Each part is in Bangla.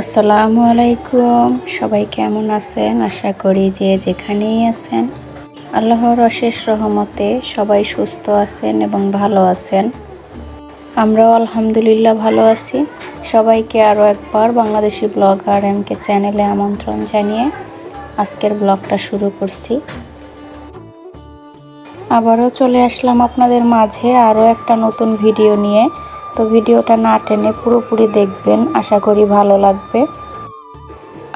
আসসালামু আলাইকুম। সবাই কেমন আছেন? আশা করি যে যেখানেই আছেন, আল্লাহর অশেষ রহমতে সবাই সুস্থ আছেন এবং ভালো আছেন। আমরাও আলহামদুলিল্লাহ ভালো আছি। সবাইকে আরও একবার বাংলাদেশি ব্লগার এমকে চ্যানেলে আমন্ত্রণ জানিয়ে আজকের ব্লগটা শুরু করছি। আবারও চলে আসলাম আপনাদের মাঝে আরও একটা নতুন ভিডিও নিয়ে। তো ভিডিওটা না টেনে পুরোপুরি দেখবেন। আশা করি ভালো লাগবে।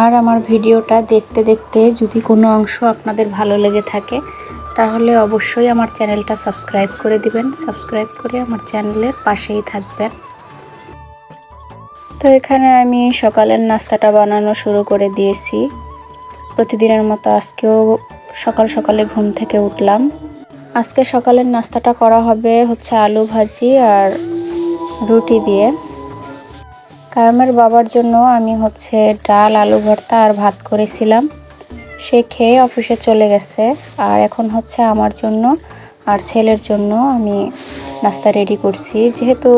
আর আমার ভিডিওটা দেখতে দেখতে যদি কোনো অংশ আপনাদের ভালো লেগে থাকে, তাহলে অবশ্যই আমার চ্যানেলটা সাবস্ক্রাইব করে দিবেন। সাবস্ক্রাইব করে আমার চ্যানেলের পাশেই থাকবেন। তো এখানে আমি সকালের নাস্তাটা বানানো শুরু করে দিয়েছি। প্রতিদিনের মতো আজকেও সকাল সকালে ঘুম থেকে উঠলাম। আজকে সকালের নাস্তাটা করা হবে হচ্ছে আলু ভাজি আর রুটি দিয়ে। কারমের বাবার জন্য আমি হচ্ছে ডাল, আলু ভর্তা আর ভাত করেছিলাম। সে খেয়ে অফিসে চলে গেছে। আর এখন হচ্ছে আমার জন্য আর ছেলের জন্য আমি নাস্তা রেডি করছি। যেহেতু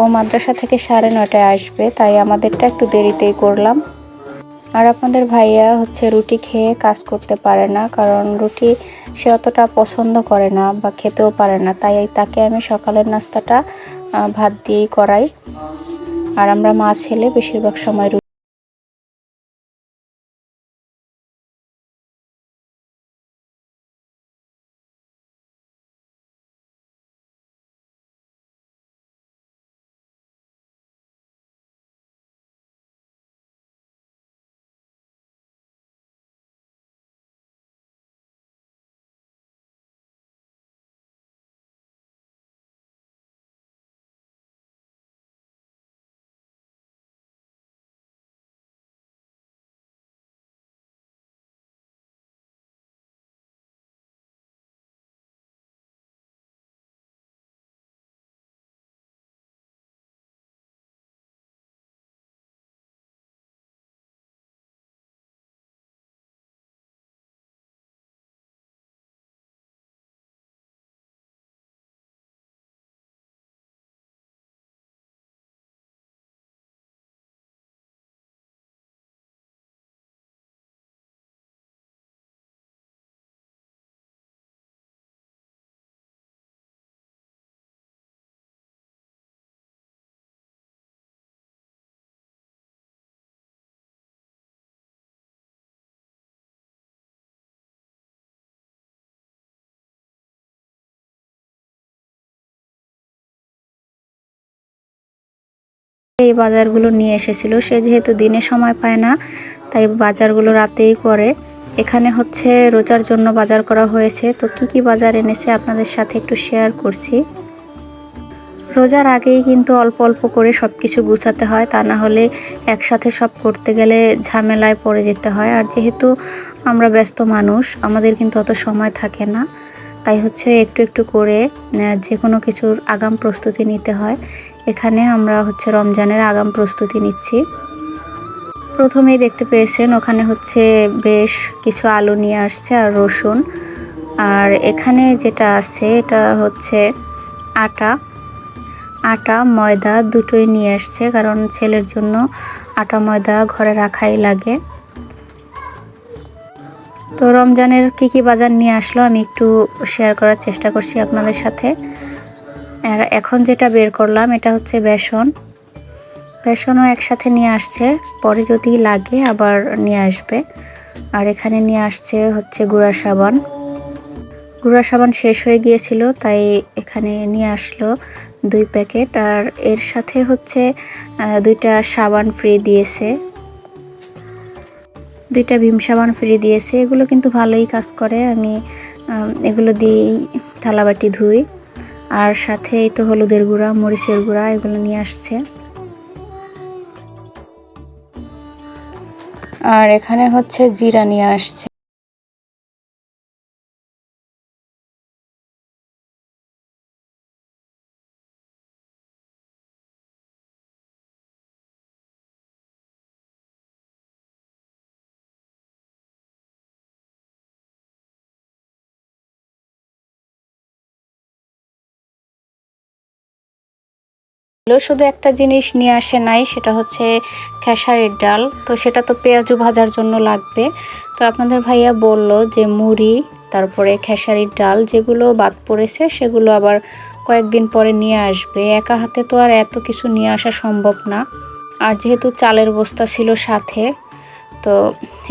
ও মাদ্রাসা থেকে সাড়ে নটায় আসবে, তাই আমাদেরটা একটু দেরিতেই করলাম। আর আপনাদের ভাইয়া হচ্ছে রুটি খেয়ে কাজ করতে পারে না, কারণ রুটি সে অতটা পছন্দ করে না বা খেতেও পারে না। তাই তাকে আমি সকালের নাস্তাটা ভাত দিয়েই করাই। আর আমরা মাছ ছেলে বেশিরভাগ সময় এই বাজারগুলো নিয়ে এসেছিল। সে যেহেতু দিনে সময় পায় না, তাই বাজারগুলো রাতেই করে। এখানে হচ্ছে রোজার জন্য বাজার করা হয়েছে। তো কি কি বাজার এনেছে আপনাদের সাথে একটু শেয়ার করছি। রোজার আগেই কিন্তু অল্প অল্প করে সব কিছু গুছাতে হয়। তা না হলে একসাথে সব করতে গেলে ঝামেলায় পড়ে যেতে হয়। আর যেহেতু আমরা ব্যস্ত মানুষ, আমাদের কিন্তু অত সময় থাকে না। তাই হচ্ছে একটু একটু করে যে কোনো কিছুর আগাম প্রস্তুতি নিতে হয়। এখানে আমরা হচ্ছে রমজানের আগাম প্রস্তুতি নিচ্ছি। প্রথমেই দেখতে পেয়েছেন ওখানে হচ্ছে বেশ কিছু আলু নিয়ে আসছে আর রসুন। আর এখানে যেটা আছে, এটা হচ্ছে আটা। আটা, ময়দা দুটোই নিয়ে আসছে, কারণ ছেলের জন্য আটা, ময়দা ঘরে রাখাই লাগে। তো রমজানের কি কি বাজার নিয়ে আসলো আমি একটু শেয়ার করার চেষ্টা করছি আপনাদের সাথে। আর এখন যেটা বের করলাম, এটা হচ্ছে বেসন। বেসনও একসাথে নিয়ে আসছে, পরে যদি লাগে আবার নিয়ে আসবে। আর এখানে নিয়ে আসছে হচ্ছে গুঁড়া সাবান। গুঁড়া সাবান শেষ হয়ে গিয়েছিল, তাই এখানে নিয়ে আসলো দুই প্যাকেট। আর এর সাথে হচ্ছে দুইটা সাবান ফ্রি দিয়েছে। দুইটা ভীম সাবান ফ্রি দিয়েছে। এগুলো কিন্তু ভালোই কাজ করে। আমি, এগুলো দিয়েই থালাবাটি ধুই। আর সাথে এই তো হলুদের গুঁড়া, মরিচের গুঁড়া, এগুলো নিয়ে আসছে। আর এখানে হচ্ছে জিরা নিয়ে আসছে। শুধু একটা জিনিস নিয়ে আসে নাই, সেটা হচ্ছে খেসারির ডাল। তো সেটা তো পেঁয়াজু ভাজার জন্য লাগবে। তো আপনাদের ভাইয়া বলল যে মুড়ি, তারপরে খেসারির ডাল, যেগুলো বাদ পড়েছে, সেগুলো আবার কয়েকদিন পরে নিয়ে আসবে। একা হাতে তো আর এত কিছু নিয়ে আসা সম্ভব না। আর যেহেতু চালের বস্তা ছিল সাথে, তো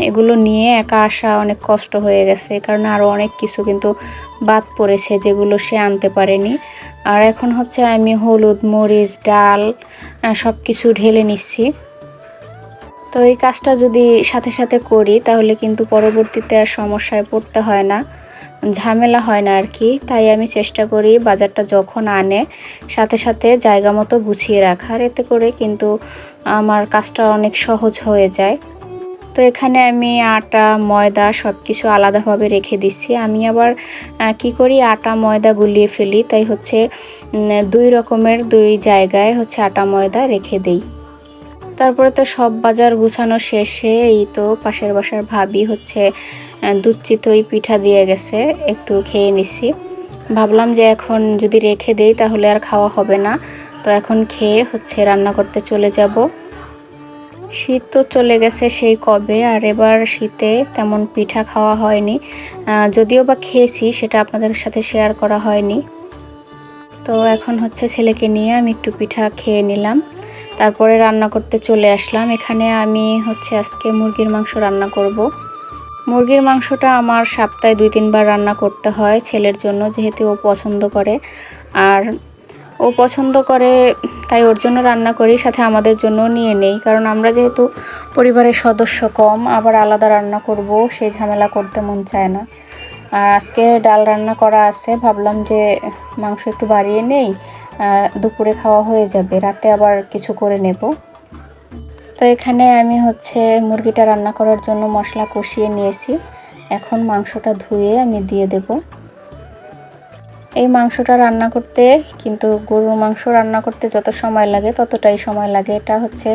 এগুলো নিয়ে একা আসা অনেক কষ্ট হয়ে গেছে। কারণ আরও অনেক কিছু কিন্তু বাদ পড়েছে, যেগুলো সে আনতে পারেনি। আর এখন হচ্ছে আমি হলুদ, মরিচ, ডাল সব কিছু ঢেলে নিচ্ছি। তো এই কাজটা যদি সাথে সাথে করি, তাহলে কিন্তু পরবর্তীতে আর সমস্যায় পড়তে হয় না, ঝামেলা হয় না আর কি। তাই আমি চেষ্টা করি বাজারটা যখন আনে, সাথে সাথে জায়গা মতো গুছিয়ে রাখার। এতে করে কিন্তু আমার কাজটা অনেক সহজ হয়ে যায়। তো এখানে আমি আটা, ময়দা সব কিছু আলাদাভাবে রেখে দিচ্ছি। আমি আবার কি করি? আটা, ময়দা গুলিয়ে ফেলি। তাই হচ্ছে দুই রকমের, দুই জায়গায় হচ্ছে আটা, ময়দা রেখে দেই। তারপরে তো সব বাজার গুছানো শেষে এই তো পাশের বাসার ভাবি হচ্ছে দুধ চিতই পিঠা দিয়ে গেছে, একটু খেয়ে নিছি ভাবলাম যে এখন যদি রেখে দেই তাহলে আর খাওয়া হবে না। তো এখন খেয়ে হচ্ছে রান্না করতে চলে যাব। শীত তো চলে গেছে সেই কবে, আর এবার শীতে তেমন পিঠা খাওয়া হয়নি। যদিও বা খেয়েছি, সেটা আপনাদের সাথে শেয়ার করা হয়নি। তো এখন হচ্ছে ছেলেকে নিয়ে আমি একটু পিঠা খেয়ে নিলাম। তারপরে রান্না করতে চলে আসলাম। এখানে আমি হচ্ছে আজকে মুরগির মাংস রান্না করব। মুরগির মাংসটা আমার সপ্তাহে দুই তিনবার রান্না করতে হয় ছেলের জন্য, যেহেতু ও পছন্দ করে। আর ও পছন্দ করে, তাই ওর জন্য রান্না করি, সাথে আমাদের জন্য নিয়ে নেই। কারণ আমরা যেহেতু পরিবারের সদস্য কম, আবার আলাদা রান্না করব সেই ঝামেলা করতে মন চায় না। আর আজকে ডাল রান্না করা আছে, ভাবলাম যে মাংস একটু বাড়িয়ে নেই দুপুরে খাওয়া হয়ে যাবে, রাতে আবার কিছু করে নেব। তো এখানে আমি হচ্ছে মুরগিটা রান্না করার জন্য মশলা কষিয়ে নিয়েছি। এখন মাংসটা ধুয়ে আমি দিয়ে দেবো। এই মাংসটা রান্না করতে, কিন্তু গরুর মাংস রান্না করতে যত সময় লাগে ততটাই সময় লাগে। এটা হচ্ছে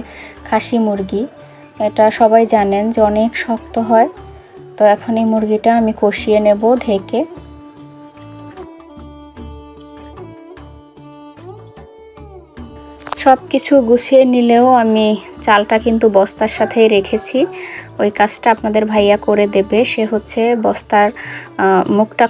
খাসি মুরগি। এটা সবাই জানেন যে অনেক শক্ত হয়। তো এখন এই মুরগিটা আমি কষিয়ে নেব ঢেকে। সব কিছু গুছিয়ে নিলেও আমি চালটা কিন্তু বস্তার সাথেই রেখেছি। ওই কাজটা আপনাদের ভাইয়া করে দেবে। সে হচ্ছে বস্তার মুখটা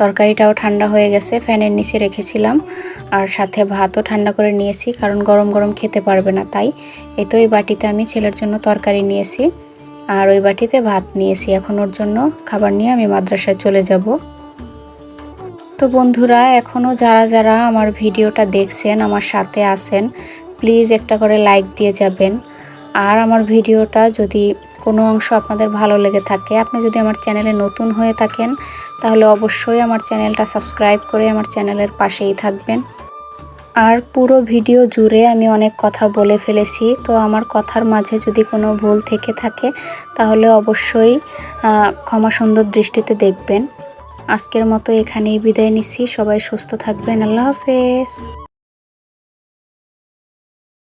তরকারিটাও ঠান্ডা হয়ে গেছে, ফ্যানের নিচে রেখেছিলাম। আর সাথে ভাতও ঠান্ডা করে নিয়েছি, কারণ গরম গরম খেতে পারবে না তাই। এই তো বাটিতে আমি ছেলের জন্য তরকারি নিয়েছি, আর ওই বাটিতে ভাত নিয়েছি। এখন ওর জন্য খাবার নিয়ে আমি মাদ্রাসায় চলে যাব। তো বন্ধুরা এখনও যারা যারা আমার ভিডিওটা দেখছেন, আমার সাথে আছেন, প্লিজ একটা করে লাইক দিয়ে যাবেন। আর আমার ভিডিওটা যদি কোনো অংশ আপনাদের ভালো লেগে থাকে, আপনি যদি আমার চ্যানেলে নতুন হয়ে থাকেন, তাহলে অবশ্যই আমার চ্যানেলটা সাবস্ক্রাইব করে আমার চ্যানেলের পাশেই থাকবেন। আর পুরো ভিডিও জুড়ে আমি অনেক কথা বলে ফেলেছি, তো আমার কথার মাঝে যদি কোনো ভুল থেকে থাকে, তাহলে অবশ্যই ক্ষমা সুন্দর দৃষ্টিতে দেখবেন। আজকের মতো এখানেই বিদায় নিচ্ছি, সবাই সুস্থ থাকবেন, আল্লাহ হাফেজ।